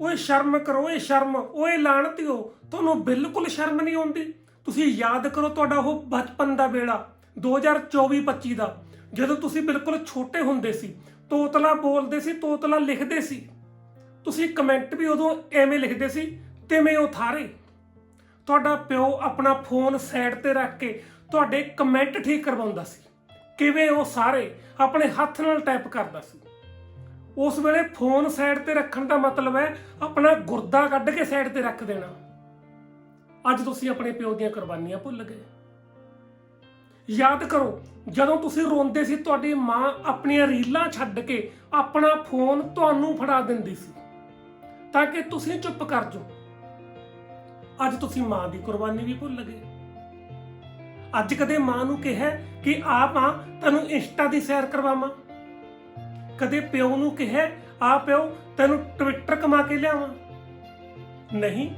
ਓਏ ਸ਼ਰਮ ਕਰੋ, ਓਏ ਸ਼ਰਮ, ਓਏ ਲਾਣਤਿਓ, ਤੁਹਾਨੂੰ ਬਿਲਕੁਲ ਸ਼ਰਮ ਨਹੀਂ ਆਉਂਦੀ? ਤੁਸੀਂ ਯਾਦ ਕਰੋ ਤੁਹਾਡਾ ਉਹ ਬਚਪਨ ਦਾ ਵੇਲਾ 2024-25 ਦਾ, ਜਦੋਂ ਤੁਸੀਂ ਬਿਲਕੁਲ ਛੋਟੇ ਹੁੰਦੇ ਸੀ, ਤੋਤਲਾ ਬੋਲਦੇ ਸੀ, ਤੋਤਲਾ ਲਿਖਦੇ ਸੀ। ਤੁਸੀਂ ਕਮੈਂਟ ਵੀ ਉਦੋਂ ਐਵੇਂ ਲਿਖਦੇ ਸੀ, ਤਿਵੇਂ ਉਹ ਥਾਰੇ। ਤੁਹਾਡਾ ਪਿਓ ਆਪਣਾ ਫੋਨ ਸਾਈਡ ਤੇ ਰੱਖ ਕੇ ਤੁਹਾਡੇ ਕਮੈਂਟ ਠੀਕ ਕਰਵਾਉਂਦਾ ਸੀ। ਕਿਵੇਂ ਉਹ ਸਾਰੇ ਆਪਣੇ ਹੱਥ ਨਾਲ ਟਾਈਪ ਕਰਦਾ ਸੀ। ਉਸ ਵੇਲੇ ਫੋਨ ਸਾਈਡ ਤੇ ਰੱਖਣ ਦਾ ਮਤਲਬ ਹੈ ਆਪਣਾ ਗੁਰਦਾ ਕੱਢ ਕੇ ਸਾਈਡ ਤੇ ਰੱਖ ਦੇਣਾ। ਅੱਜ ਤੁਸੀਂ ਆਪਣੇ ਪਿਓ ਦੀਆਂ ਕੁਰਬਾਨੀਆਂ ਭੁੱਲ ਗਏ। ਯਾਦ ਕਰੋ, ਜਦੋਂ ਤੁਸੀਂ ਰੋਂਦੇ ਸੀ, ਤੁਹਾਡੀ ਮਾਂ ਆਪਣੀਆਂ ਰੀਲਾਂ ਛੱਡ ਕੇ ਆਪਣਾ ਫੋਨ ਤੁਹਾਨੂੰ ਫੜਾ ਦਿੰਦੀ ਸੀ। ਤਾਂ ਕਿ ਤੁਸੀਂ ਚੁੱਪ ਕਰ ਜਾਓ। ਅੱਜ ਤੁਸੀਂ ਮਾਂ ਦੀ ਕੁਰਬਾਨੀ ਵੀ ਭੁੱਲ ਗਏ। ਅੱਜ ਕਦੇ ਮਾਂ ਨੂੰ ਕਿਹਾ ਕਿ, ਆ ਮਾਂ, ਤੈਨੂੰ ਇੰਸਟਾ ਦੀ ਸੈਰ ਕਰਵਾਵਾਂ। ਕਦੇ ਪਿਓ ਨੂੰ ਕਿਹਾ, ਆ ਪਿਓ, ਤੈਨੂੰ ਟਵਿੱਟਰ ਕਮਾ ਕੇ ਲਿਆਵਾਂ? ਨਹੀਂ,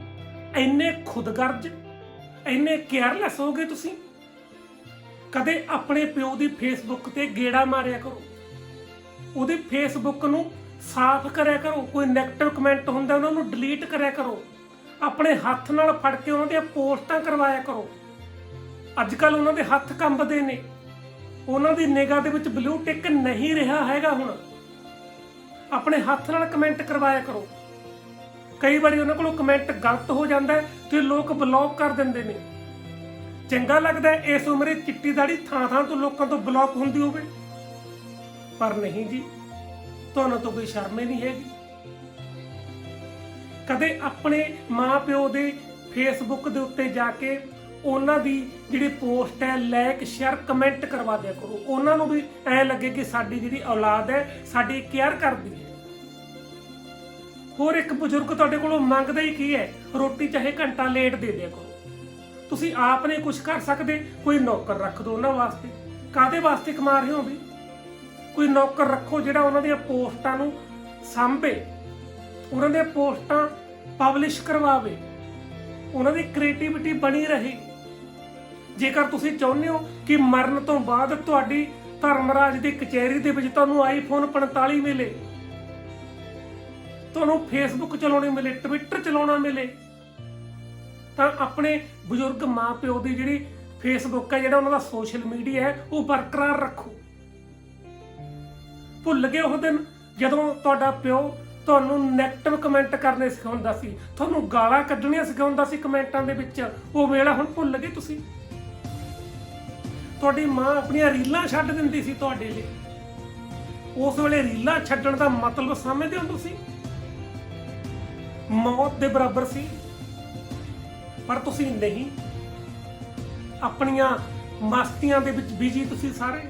ਇੰਨੇ ਖੁਦਗਰਜ, ਇੰਨੇ ਕੇਅਰਲੈਸ ਹੋ ਗਏ ਤੁਸੀਂ? ਕਦੇ ਆਪਣੇ ਪਿਓ ਦੀ ਫੇਸਬੁੱਕ ਤੇ ਗੇੜਾ ਮਾਰਿਆ ਕਰੋ? ਉਹਦੀ ਫੇਸਬੁੱਕ ਨੂੰ ਸਾਫ਼ ਕਰਿਆ ਕਰੋ? ਕੋਈ 네ਗੇਟਿਵ ਕਮੈਂਟ ਹੁੰਦਾ, ਉਹਨਾਂ ਨੂੰ ਡਿਲੀਟ ਕਰਿਆ ਕਰੋ? ਆਪਣੇ ਹੱਥ ਨਾਲ ਫੜ ਕੇ ਉਹਨਾਂ ਦੀਆਂ ਪੋਸਟਾਂ ਕਰਵਾਇਆ ਕਰੋ? ਅੱਜ ਕੱਲ ਉਹਨਾਂ ਦੇ ਹੱਥ ਕੰਬਦੇ ਨੇ। ਉਹਨਾਂ ਦੀ ਨਿਗਾਹ ਦੇ ਵਿੱਚ ਬਲੂ ਟਿਕ ਨਹੀਂ ਰਿਹਾ ਹੈਗਾ ਹੁਣ। ਆਪਣੇ ਹੱਥ ਨਾਲ ਕਮੈਂਟ ਕਰਵਾਇਆ ਕਰੋ। ਕਈ ਵਾਰੀ ਉਹਨਾਂ ਕੋਲੋਂ ਕਮੈਂਟ ਗਲਤ ਹੋ ਜਾਂਦਾ ਹੈ, ਤੇ ਲੋਕ ਬਲੌਕ ਕਰ ਦਿੰਦੇ ਨੇ। ਚੰਗਾ ਲੱਗਦਾ ਇਸ ਉਮਰੇ ਚਿੱਟੀ ਦਾੜੀ ਥਾਂ ਥਾਂ ਤੋਂ ਲੋਕਾਂ ਤੋਂ ਬਲੌਕ ਹੁੰਦੀ ਹੋਵੇ। ਪਰ ਨਹੀਂ ਜੀ, ਤੁਹਾਨੂੰ ਤਾਂ ਕੋਈ ਸ਼ਰਮ ਹੀ ਨਹੀਂ ਹੈਗੀ। ਕਦੇ ਆਪਣੇ ਮਾਪਿਓ ਦੇ ਫੇਸਬੁੱਕ ਦੇ ਉੱਤੇ ਜਾ ਕੇ ਉਹਨਾਂ ਦੀ ਜਿਹੜੀ ਪੋਸਟ ਹੈ ਲਾਈਕ ਸ਼ੇਅਰ ਕਮੈਂਟ ਕਰਵਾ ਦਿਆ ਕਰੋ। ਉਹਨਾਂ ਨੂੰ ਵੀ ਐ ਲੱਗੇ ਕਿ ਸਾਡੀ ਜਿਹੜੀ ਔਲਾਦ ਹੈ, ਸਾਡੀ ਕੇਅਰ ਕਰਦੀ ਹੈ। ਹੋਰ ਇੱਕ ਬਜ਼ੁਰਗ ਤੁਹਾਡੇ ਕੋਲੋਂ ਮੰਗਦਾ ਹੀ ਕੀ ਹੈ? ਰੋਟੀ ਚਾਹੇ ਘੰਟਾ ਲੇਟ ਦੇ ਦਿਆ ਕਰੋ। ਤੁਸੀਂ ਆਪ ਨੇ ਕੁਝ ਕਰ ਸਕਦੇ, ਕੋਈ ਨੌਕਰ ਰੱਖ ਦਿਓ ਉਹਨਾਂ ਵਾਸਤੇ। ਕਾਦੇ ਵਾਸਤੇ ਕਮਾ ਰਹੇ ਹੋ ਵੀ? ਕੋਈ ਨੌਕਰ ਰੱਖੋ ਜਿਹੜਾ ਉਹਨਾਂ ਦੀਆਂ ਪੋਸਟਾਂ ਨੂੰ ਸਾਂਭੇ, ਉਹਨਾਂ ਦੀਆਂ ਪੋਸਟਾਂ ਪਬਲਿਸ਼ ਕਰਵਾਵੇ। ਉਹਨਾਂ ਦੀ ਕ੍ਰੀਏਟੀਵਿਟੀ ਬਣੀ ਰਹੇ। ਜੇਕਰ ਤੁਸੀਂ ਚਾਹੁੰਦੇ ਹੋ ਕਿ ਮਰਨ ਤੋਂ ਬਾਅਦ ਤੁਹਾਡੀ ਧਰਮਰਾਜ ਦੀ ਕਚਹਿਰੀ ਦੇ ਵਿੱਚ ਤੁਹਾਨੂੰ ਆਈਫੋਨ 45 ਮਿਲੇ, ਤੁਹਾਨੂੰ ਫੇਸਬੁੱਕ ਚਲਾਉਣੀ ਮਿਲੇ ਟਵਿੱਟਰ ਚਲਾਉਣਾ ਮਿਲੇ, ਤਾਂ ਆਪਣੇ ਬਜ਼ੁਰਗ ਮਾਪਿਓ ਦੀ ਜਿਹੜੀ ਫੇਸਬੁੱਕ ਹੈ, ਜਿਹੜਾ ਉਹਨਾਂ ਦਾ ਸੋਸ਼ਲ ਮੀਡੀਆ ਹੈ, ਉਹ ਬਰਕਰਾਰ ਰੱਖੋ। ਭੁੱਲ ਗਏ ਉਹ ਦਿਨ ਜਦੋਂ ਤੁਹਾਡਾ ਪਿਓ ਤੁਹਾਨੂੰ 네ਗੇਟਿਵ ਕਮੈਂਟ ਕਰਨੇ ਸਿਖਾਉਂਦਾ ਸੀ, ਤੁਹਾਨੂੰ ਗਾਲਾਂ ਕੱਢਣੀਆਂ ਸਿਖਾਉਂਦਾ ਸੀ ਕਮੈਂਟਾਂ ਦੇ ਵਿੱਚ, ਉਹ ਵੇਲਾ ਹੁਣ ਭੁੱਲ ਗਏ ਤੁਸੀਂ? ਤੁਹਾਡੀ ਮਾਂ ਆਪਣੀਆਂ ਰੀਲਾਂ ਛੱਡ ਦਿੰਦੀ ਸੀ ਤੁਹਾਡੇ ਲਈ। ਉਸ ਵੇਲੇ ਰੀਲਾਂ ਛੱਡਣ ਦਾ ਮਤਲਬ ਸਮਝਦੇ ਹੋ ਤੁਸੀਂ? ਮੌਤ ਦੇ ਬਰਾਬਰ ਸੀ, ਪਰ ਤੁਸੀਂ ਨਹੀਂ। ਆਪਣੀਆਂ ਮਸਤੀਆਂ ਦੇ ਵਿੱਚ ਬਿਜ਼ੀ ਤੁਸੀਂ ਸਾਰੇ।